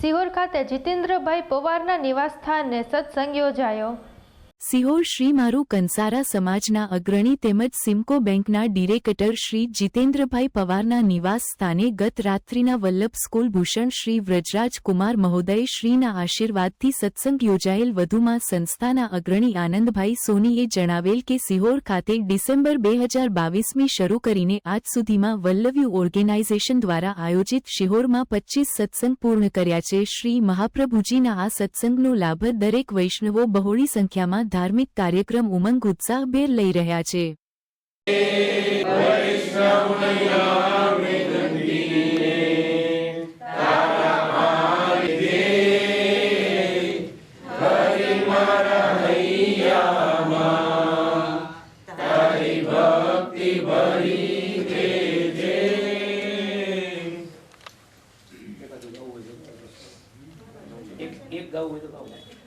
સિહોર ખાતે જીતેન્દ્રભાઈ પવારના નિવાસસ્થાને સત્સંગ યોજાયો. સિહોર શ્રી મારું કંસારા સમાજના અગ્રણી તેમજ સિમકો બેંકના ડિરેક્ટર શ્રી જીતેન્દ્રભાઈ પવારના નિવાસ સ્થાને ગત રાત્રિના વલ્લભ સ્કૂલ ભૂષણ શ્રી વ્રજરાજ કુમાર મહોદય શ્રીના આશીર્વાદથી સત્સંગ યોજાયેલ વધુમાં સંસ્થાના અગ્રણી આનંદભાઈ સોનીએ જણાવેલ કે સિહોર ખાતે ડિસેમ્બર બે હજાર બાવીસમી શરૂ કરીને આજ સુધીમાં વલ્લભ્યુ ઓર્ગેનાઇઝેશન દ્વારા આયોજિત શિહોરમાં પચ્ચીસ સત્સંગ પૂર્ણ કર્યા છે. શ્રી મહાપ્રભુજીના આ સત્સંગનો લાભ દરેક વૈષ્ણવો બહોળી સંખ્યામાં ધાર્મિક કાર્યક્રમ ઉમંગ ઉત્સાહભેર લઈ રહ્યા છે. એક ગાવું હોય તો ગાવું.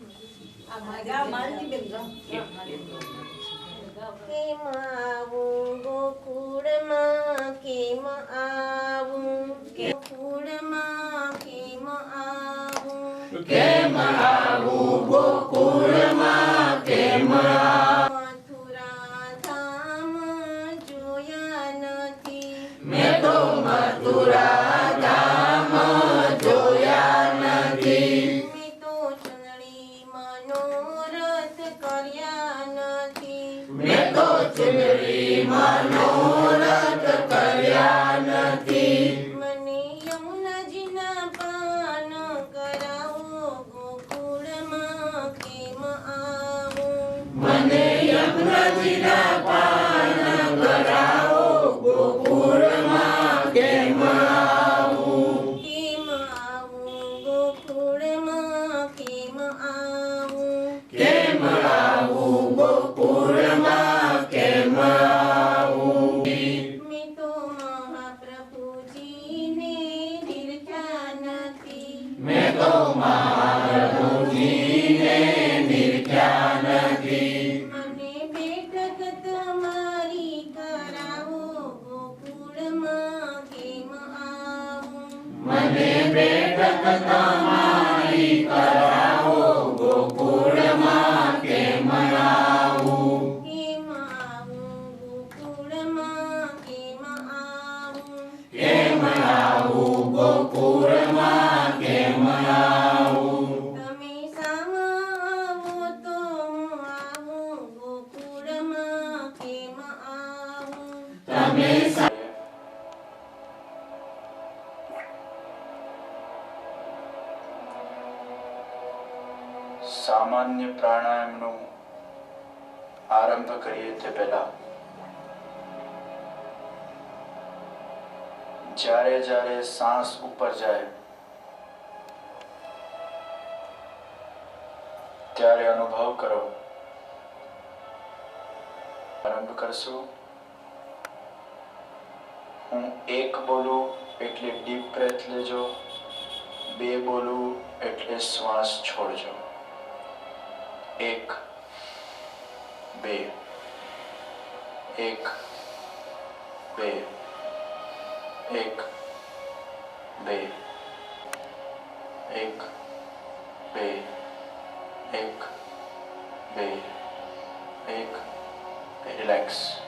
કેમ આવું ગોકુળમાં કેમ આવું ગોકુળમાં કેમ આવું કેમ આવું ગોકુળમાં કેમ મથુરા ધામ જોયા નથી મેં તો જોયા નથી. મેં તો ચૂંટણી મનોરથ કર્યા નથી મને યમુનાજીના પાન કરાવો ગોકુળમાં કેમ આવું મને યમુનાજીના પાન जगदाम સામાન્ય પ્રાણાયામનો આરંભ કરીએ તે પહેલા. જ્યારે જ્યારે શ્વાસ ઉપર જાય, ત્યારે અનુભવ કરો. આરંભ કરશું. હું એક બોલું એટલે ડીપ બ્રેથ લેજો, બે બોલું એટલે શ્વાસ છોડજો. એક બે એક બે એક બે એક બે એક બે એક રિલેક્સ